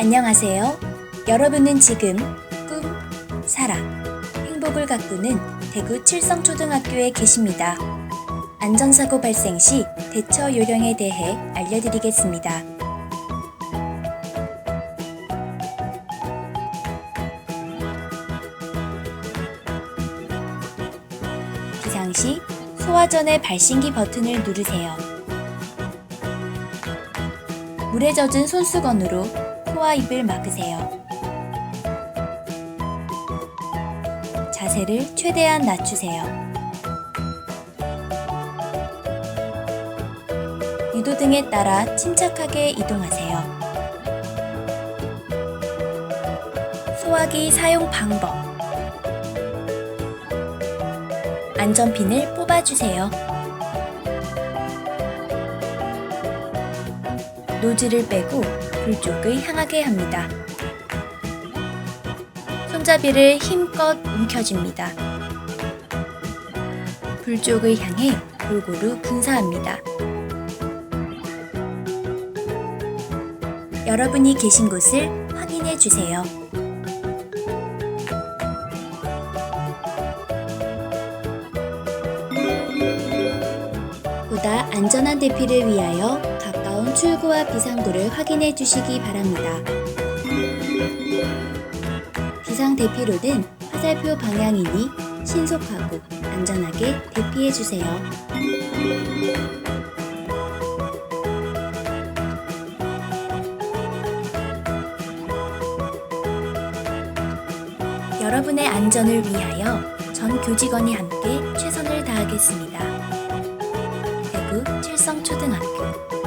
안녕하세요. 여러분은 지금 꿈, 사랑, 행복을 가꾸는 대구 칠성초등학교에 계십니다. 안전사고 발생 시 대처 요령에 대해 알려드리겠습니다. 비상시 소화전의 발신기 버튼을 누르세요. 물에 젖은 손수건으로 코와 입을 막으세요. 자세를 최대한 낮추세요. 유도 등에 따라 침착하게 이동하세요. 소화기 사용 방법 안전핀을 뽑아주세요. 노즐을 빼고 불 쪽을 향하게 합니다. 손잡이를 힘껏 움켜줍니다. 불 쪽을 향해 골고루 분사합니다. 여러분이 계신 곳을 확인해 주세요. 보다 안전한 대피를 위하여 출구와 비상구를 확인해 주시기 바랍니다. 비상 대피로는 화살표 방향이니 신속하고 안전하게 대피해 주세요. 여러분의 안전을 위하여 전 교직원이 함께 최선을 다하겠습니다. 대구 칠성초등학교